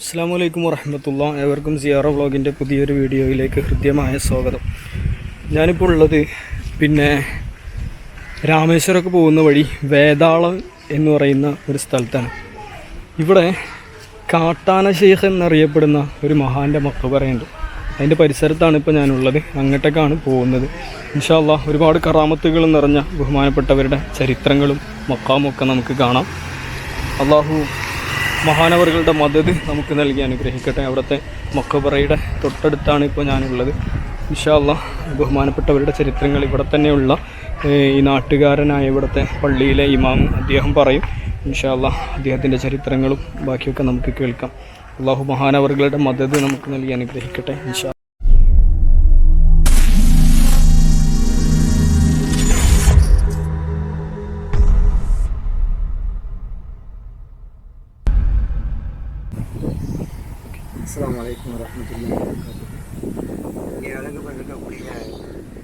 അസ്സാം വലൈക്കും വറഹമത്തുള്ള ഏവർക്കും സിയാറ വ്ളോഗിന്റെ പുതിയൊരു വീഡിയോയിലേക്ക് ഹൃദ്യമായ സ്വാഗതം. ഞാനിപ്പോൾ ഉള്ളത് പിന്നെ രാമേശ്വരമൊക്കെ പോകുന്ന വഴി വേതാളം എന്ന് പറയുന്ന ഒരു സ്ഥലത്താണ്. ഇവിടെ കാട്ടാന ഷെയ്ഖ് എന്നറിയപ്പെടുന്ന ഒരു മഹാന്റെ മക്കബറയുണ്ട് അതിന്റെ പരിസരത്താണ് ഇപ്പോൾ ഞാനുള്ളത്. അങ്ങോട്ടേക്കാണ് പോകുന്നത്. ഇൻഷാല്ല ഒരുപാട് കറാമത്തുകൾ നിറഞ്ഞ ബഹുമാനപ്പെട്ടവരുടെ ചരിത്രങ്ങളും മക്കാമൊക്കെ നമുക്ക് കാണാം. അള്ളാഹു മഹാനവറുകളുടെ മദത് നമുക്ക് നൽകി അനുഗ്രഹിക്കട്ടെ. അവിടുത്തെ മക്കബറയുടെ തൊട്ടടുത്താണ് ഇപ്പോൾ ഞാനുള്ളത്. വിശാല ബഹുമാനപ്പെട്ടവരുടെ ചരിത്രങ്ങൾ ഇവിടെ തന്നെയുള്ള ഈ നാട്ടുകാരനായ ഇവിടുത്തെ പള്ളിയിലെ ഇമാം അദ്ദേഹം പറയും. ഇൻഷാല്ല അദ്ദേഹത്തിന്റെ ചരിത്രങ്ങളും ബാക്കിയൊക്കെ നമുക്ക് കേൾക്കാം. അള്ളാഹു മഹാനവറുകളുടെ മദത് നമുക്ക് നൽകി അനുഗ്രഹിക്കട്ടെ. ഇൻഷാ அஸ்லாம் வலைக்கம் வரமத்துல்லா இங்கே அழகு பண்ணிருக்கக்கூடிய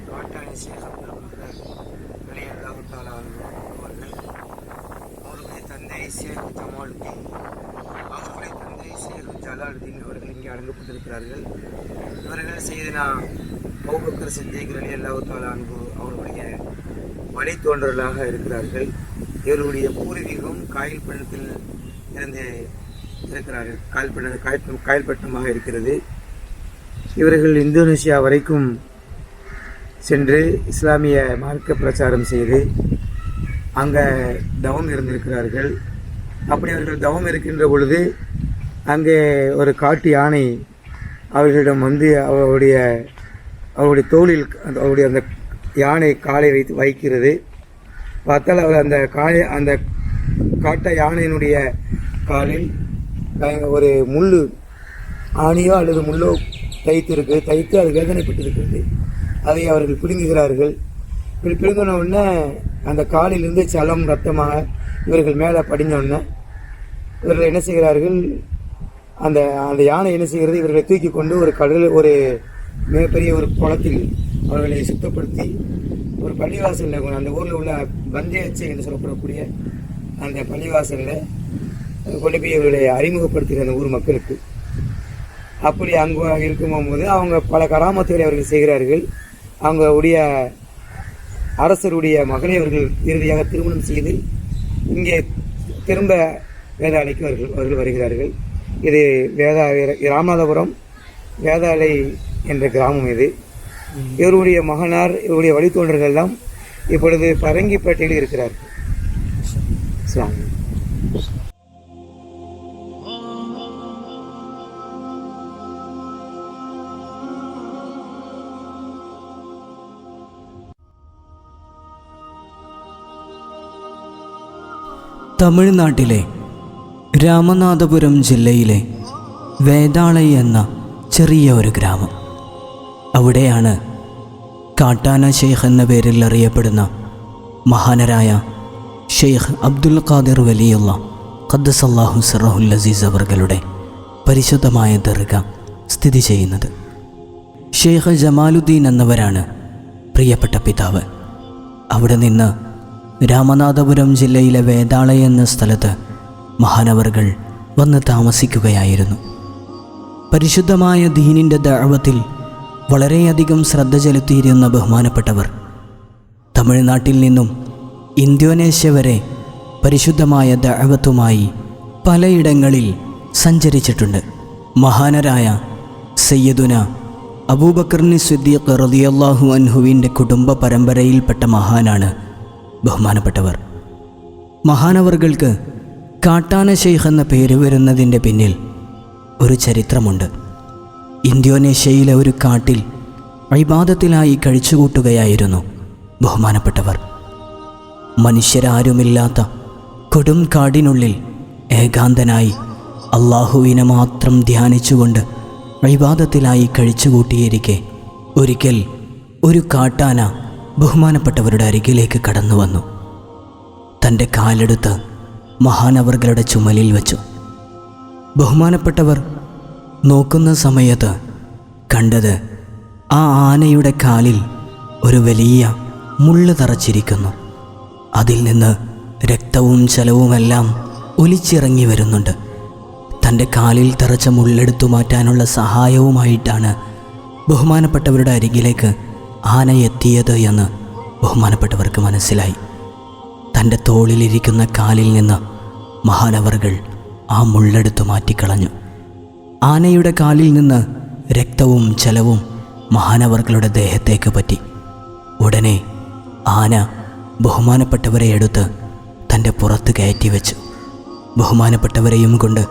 காட்டாணி சேகம் விளையாட்டாளா அவர்கள் அவருடைய தந்தை ஷேக் ஜமாலுதீன் அவருடைய தந்தை ஷேக் ஜலாலுதீன் அவர்கள் இங்கே அடங்கப்பட்டிருக்கிறார்கள். இவர்கள் செய்தனா பௌபக்கர் சித்திக் அலி அல்லாஹாலா அன்பு அவருடைய வழித்தோன்றலாக இருக்கிறார்கள். இவருடைய பூர்வீகம் காயில் பணத்தில் இருந்து இருக்கிறார்கள். காயல்பட்ட காயல் காயல்பட்டமாக இருக்கிறது. இவர்கள் இந்தோனேசியா வரைக்கும் சென்று இஸ்லாமிய மார்க்க பிரச்சாரம் செய்து அங்கே தவம் இருந்திருக்கிறார்கள். அப்படி அவர்கள் தவம் இருக்கின்ற பொழுது அங்கே ஒரு காட்டு யானை அவர்களிடம் வந்து அவருடைய அவருடைய தோளில் அந்த- அவருடைய அந்த யானை காலை வைத்து வைக்கிறது. பார்த்தால் அவர் அந்த காலை அந்த காட்ட யானையினுடைய காலில் ஒரு முள் ஆணியோ அல்லது முள்ளோ தைத்திருக்கு தைத்து அது வேதனைப்பட்டிருக்கிறது. அதை அவர்கள் பிடுங்குகிறார்கள். இப்படி பிடுங்கின உடனே அந்த காலிலிருந்து சலம் ரத்தமாக இவர்கள் மேலே படிஞ்சோடனே இவர்கள் என்ன செய்கிறார்கள்? அந்த அந்த யானை என்ன செய்கிறது? இவர்களை தூக்கி கொண்டு ஒரு கடல் ஒரு மிகப்பெரிய ஒரு குளத்தில் அவர்களை சுத்தப்படுத்தி ஒரு பள்ளிவாசலில் அந்த ஊரில் உள்ள பந்தேச்சு என்று சொல்லப்படக்கூடிய அந்த பள்ளிவாசலில் கொண்டு போய் இவர்களை அறிமுகப்படுத்துகிற அந்த ஊர் மக்களுக்கு. அப்படி அங்கே இருக்கும்போது அவங்க பல கராமத்துகளை அவர்கள் செய்கிறார்கள். அவங்களுடைய அரசருடைய மகனை அவர்கள் இறுதியாக திருமணம் செய்து இங்கே திரும்ப வேதாலைக்கு அவர்கள் அவர்கள் வருகிறார்கள். இது வேதா ராமநாதபுரம் வேதாளை என்ற கிராமம் இது. இவருடைய மகனார் இவருடைய வழித்தோன்றர்கள் எல்லாம் இப்பொழுது பரங்கிப்பேட்டையில் இருக்கிறார்கள். തമിഴ്നാട്ടിലെ രാമനാഥപുരം ജില്ലയിലെ വേതാളൈ എന്ന ചെറിയ ഒരു ഗ്രാമം. അവിടെയാണ് കാട്ടാന ഷെയ്ഖ് എന്ന പേരിൽ അറിയപ്പെടുന്ന മഹാനരായ ഷെയ്ഖ് അബ്ദുൽ ഖാദിർ വലിയുള്ള ഖദ്സല്ലാഹു സറഹുൽ അസീസ് അവർകളുടെ പരിശുദ്ധമായ ദർഗ സ്ഥിതി ചെയ്യുന്നത്. ഷെയ്ഖ് ജമാലുദ്ദീൻ എന്നവരാണ് പ്രിയപ്പെട്ട പിതാവ്. അവിടെ നിന്ന് രാമനാഥപുരം ജില്ലയിലെ വേതാള എന്ന സ്ഥലത്ത് മഹാനവറുകൾ വന്ന് താമസിക്കുകയായിരുന്നു. പരിശുദ്ധമായ ദീനിന്റെ ദഴവത്തിൽ വളരെയധികം ശ്രദ്ധ ചെലുത്തിയിരുന്ന ബഹുമാനപ്പെട്ടവർ തമിഴ്നാട്ടിൽ നിന്നും ഇന്തോനേഷ്യ വരെ പരിശുദ്ധമായ ദഴവത്തുമായി പലയിടങ്ങളിൽ സഞ്ചരിച്ചിട്ടുണ്ട്. മഹാനരായ സയ്യദുന അബൂബക്കറിന് സിദ്ദീഖ് റതിയല്ലാഹു അൻഹുവിന്റെ കുടുംബ പരമ്പരയിൽപ്പെട്ട മഹാനാണ് ബഹുമാനപ്പെട്ടവർ മഹാനവർകൾക്ക് കാട്ടാന ഷെയ്ഖ് എന്ന പേര് വരുന്നതിന്റെ പിന്നിൽ ഒരു ചരിത്രമുണ്ട്. ഇന്തോനേഷ്യയിലെ ഒരു കാട്ടിൽ അഭിബാധത്തിലായി കഴിച്ചുകൂട്ടുകയായിരുന്നു ബഹുമാനപ്പെട്ടവർ. മനുഷ്യരാരുമില്ലാത്ത കൊടും കാടിനുള്ളിൽ ഏകാന്തനായി അള്ളാഹുവിനെ മാത്രം ധ്യാനിച്ചുകൊണ്ട് അഭിബാധത്തിലായി കഴിച്ചുകൂട്ടിയിരിക്കെ ഒരിക്കൽ ഒരു കാട്ടാന ബഹുമാനപ്പെട്ടവരുടെ അരികിലേക്ക് കടന്നു വന്നു. തന്റെ കാലെടുത്ത് മഹാനവർകളുടെ ചുമലിൽ വെച്ചു. ബഹുമാനപ്പെട്ടവർ നോക്കുന്ന സമയത്ത് കണ്ടത് ആ ആനയുടെ കാലിൽ ഒരു വലിയ മുള്ള് തറച്ചിരിക്കുന്നു അതിൽ നിന്ന് രക്തവും ചലവുമെല്ലാം ഒലിച്ചിറങ്ങി വരുന്നുണ്ട്. തന്റെ കാലിൽ തറച്ച മുള്ളെടുത്തു മാറ്റാനുള്ള സഹായവുമായിട്ടാണ് ബഹുമാനപ്പെട്ടവരുടെ അരികിലേക്ക് ആന എത്തിയത് എന്ന് ബഹുമാനപ്പെട്ടവർക്ക് മനസ്സിലായി. തന്റെ തോളിലിരിക്കുന്ന കാലിൽ നിന്ന് മഹാനവറുകൾ ആ മുള്ളെടുത്തു മാറ്റിക്കളഞ്ഞു. ആനയുടെ കാലിൽ നിന്ന് രക്തവും ചലവും മഹാനവറുകളുടെ ദേഹത്തേക്ക് പറ്റി. ഉടനെ ആന ബഹുമാനപ്പെട്ടവരെ എടുത്ത് തന്റെ പുറത്ത് കയറ്റി വെച്ചു. ബഹുമാനപ്പെട്ടവരെയും കൊണ്ട്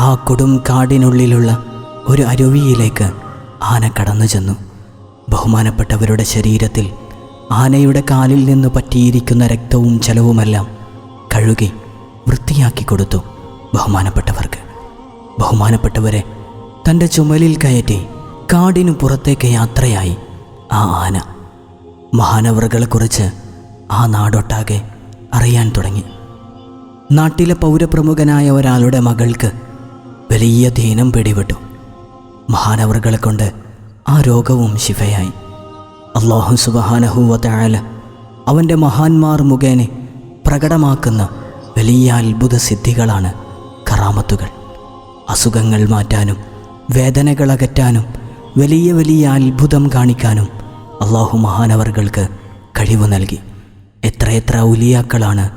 ആ കൊടും കാടിനുള്ളിലുള്ള ഒരു അരുവിയിലേക്ക് ആന കടന്നു ചെന്നു. ബഹുമാനപ്പെട്ടവരുടെ ശരീരത്തിൽ ആനയുടെ കാലിൽ നിന്ന് പറ്റിയിരിക്കുന്ന രക്തവും ചലവുമെല്ലാം കഴുകി വൃത്തിയാക്കി കൊടുത്തു ബഹുമാനപ്പെട്ടവർക്ക്. ബഹുമാനപ്പെട്ടവരെ തന്റെ ചുമലിൽ കയറ്റി കാടിനു പുറത്തേക്ക് യാത്രയായി ആ ആന. മഹാനവറുകളെക്കുറിച്ച് ആ നാടൊട്ടാകെ അറിയാൻ തുടങ്ങി. നാട്ടിലെ പൗരപ്രമുഖനായ ഒരാളുടെ മകൾക്ക് വലിയ ദീനം പിടിപെട്ടു മഹാനവറുകളെ കൊണ്ട് ആ രോഗവും ശിഫയായി. അള്ളാഹു സുബഹാനഹുവല അവന്റെ മഹാന്മാർ മുഖേന പ്രകടമാക്കുന്ന വലിയ അത്ഭുത സിദ്ധികളാണ് കറാമത്തുകൾ. അസുഖങ്ങൾ മാറ്റാനും വേദനകൾ അകറ്റാനും വലിയ വലിയ അത്ഭുതം കാണിക്കാനും അള്ളാഹു മഹാനവറുകൾക്ക് കഴിവ് നൽകി. എത്രയെത്ര ഉലിയാക്കളാണ്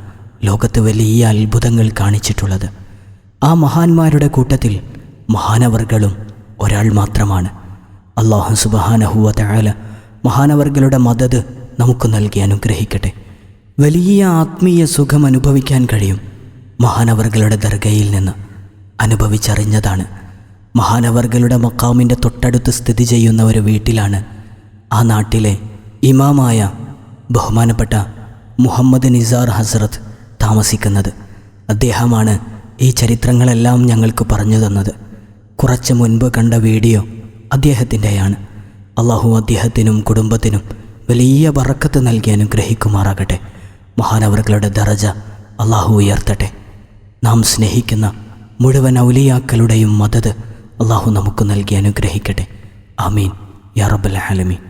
ലോകത്ത് വലിയ അത്ഭുതങ്ങൾ കാണിച്ചിട്ടുള്ളത്. ആ മഹാന്മാരുടെ കൂട്ടത്തിൽ മഹാനവർകളും ഒരാൾ മാത്രമാണ്. അള്ളാഹു സുബഹാനഹുവ തയാല മഹാനവർകളുടെ മദത് നമുക്ക് നൽകി അനുഗ്രഹിക്കട്ടെ. വലിയ ആത്മീയ സുഖം അനുഭവിക്കാൻ കഴിയും മഹാനവർഗളുടെ ദർഗയിൽ നിന്ന് അനുഭവിച്ചറിഞ്ഞതാണ്. മഹാനവർഗളുടെ മക്കാമിന്റെ തൊട്ടടുത്ത് സ്ഥിതി ചെയ്യുന്ന ഒരു വീട്ടിലാണ് ആ നാട്ടിലെ ഇമാമായ ബഹുമാനപ്പെട്ട മുഹമ്മദ് നിസാർ ഹസ്രത്ത് താമസിക്കുന്നത്. അദ്ദേഹമാണ് ഈ ചരിത്രങ്ങളെല്ലാം ഞങ്ങൾക്ക് പറഞ്ഞു തന്നത്. കുറച്ച് മുൻപ് കണ്ട വീഡിയോ അദ്ദേഹത്തിന്റെയാണ്. അള്ളാഹു അദ്ദേഹത്തിനും കുടുംബത്തിനും വലിയ വറക്കത്ത് നൽകി അനുഗ്രഹിക്കുമാറാകട്ടെ. മഹാനവറുകളുടെ ദറജ അള്ളാഹു ഉയർത്തട്ടെ. നാം സ്നേഹിക്കുന്ന മുഴുവൻ ഔലിയാക്കളുടെയും മദത് അള്ളാഹു നമുക്ക് നൽകി അനുഗ്രഹിക്കട്ടെ. ആമീൻ. യാ റബ്ബൽ ആലമീൻ.